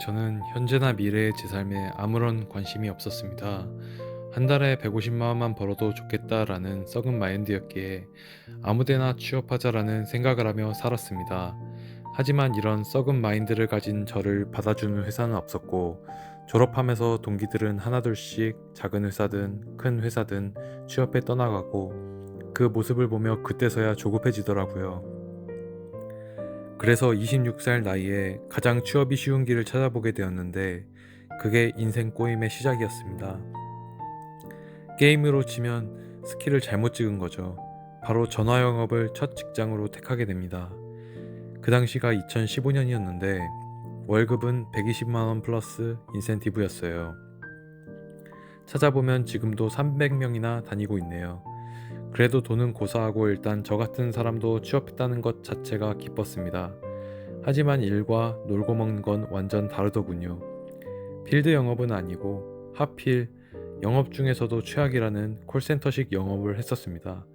저는 현재나 미래의 제 삶에 아무런 관심이 없었습니다. 한 달에 150만 원만 벌어도 좋겠다라는 썩은 마인드였기에 아무데나 취업하자라는 생각을 하며 살았습니다. 하지만 이런 썩은 마인드를 가진 저를 받아주는 회사는 없었고 졸업하면서 동기들은 하나둘씩 작은 회사든 큰 회사든 취업해 떠나가고 그 모습을 보며 그때서야 조급해지더라고요. 그래서 26살 나이에 가장 취업이 쉬운 길을 찾아보게 되었는데 그게 인생 꼬임의 시작이었습니다. 게임으로 치면 스킬을 잘못 찍은 거죠. 바로 전화 영업을 첫 직장으로 택하게 됩니다. 그 당시가 2015년이었는데 월급은 120만원 플러스 인센티브였어요. 찾아보면 지금도 300명이나 다니고 있네요. 그래도 돈은 고사하고 일단 저 같은 사람도 취업했다는 것 자체가 기뻤습니다. 하지만 일과 놀고 먹는 건 완전 다르더군요. 필드 영업은 아니고 하필 영업 중에서도 최악이라는 콜센터식 영업을 했었습니다.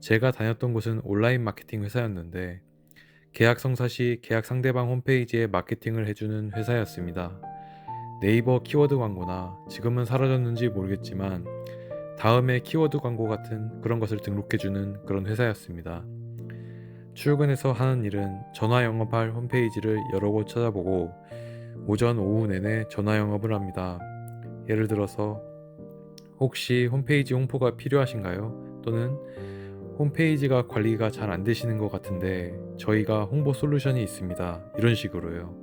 제가 다녔던 곳은 온라인 마케팅 회사였는데 계약 성사 시 계약 상대방 홈페이지에 마케팅을 해주는 회사였습니다. 네이버 키워드 광고나 지금은 사라졌는지 모르겠지만 다음에 키워드 광고 같은 그런 것을 등록해주는 그런 회사였습니다. 출근해서 하는 일은 전화 영업할 홈페이지를 여러 곳 찾아보고 오전 오후 내내 전화 영업을 합니다. 예를 들어서 혹시 홈페이지 홍보가 필요하신가요? 또는 홈페이지가 관리가 잘 안 되시는 것 같은데 저희가 홍보 솔루션이 있습니다. 이런 식으로요.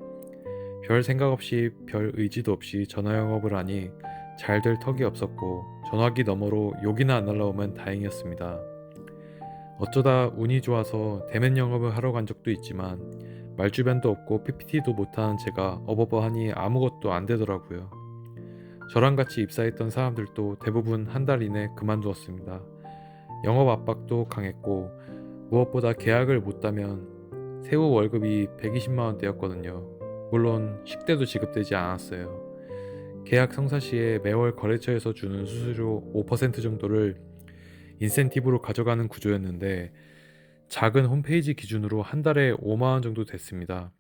별 생각 없이 별 의지도 없이 전화 영업을 하니 잘 될 턱이 없었고 전화기 너머로 욕이나 안 날라오면 다행이었습니다. 어쩌다 운이 좋아서 대면 영업을 하러 간 적도 있지만 말주변도 없고 PPT도 못하는 제가 어버버하니 아무것도 안 되더라고요. 저랑 같이 입사했던 사람들도 대부분 한 달 이내 그만두었습니다. 영업 압박도 강했고 무엇보다 계약을 못 따면 세후 월급이 120만 원대였거든요. 물론 식대도 지급되지 않았어요. 계약 성사 시에 매월 거래처에서 주는 수수료 5% 정도를 인센티브로 가져가는 구조였는데 작은 홈페이지 기준으로 한 달에 5만 원 정도 됐습니다.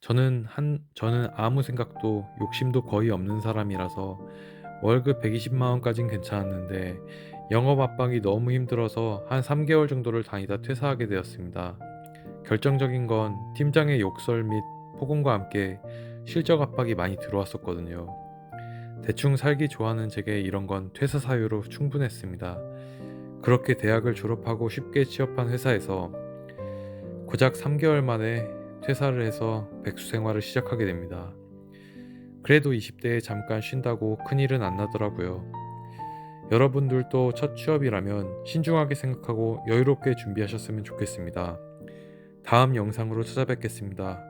저는 한 저는 아무 생각도 욕심도 거의 없는 사람이라서 월급 120만 원까진 괜찮았는데 영업 압박이 너무 힘들어서 한 3개월 정도를 다니다 퇴사하게 되었습니다. 결정적인 건 팀장의 욕설 및 폭언과 함께 실적 압박이 많이 들어왔었거든요. 대충 살기 좋아하는 제게 이런 건 퇴사 사유로 충분했습니다. 그렇게 대학을 졸업하고 쉽게 취업한 회사에서 고작 3개월 만에 퇴사를 해서 백수 생활을 시작하게 됩니다. 그래도 20대에 잠깐 쉰다고 큰일은 안 나더라고요. 여러분들도 첫 취업이라면 신중하게 생각하고 여유롭게 준비하셨으면 좋겠습니다. 다음 영상으로 찾아뵙겠습니다.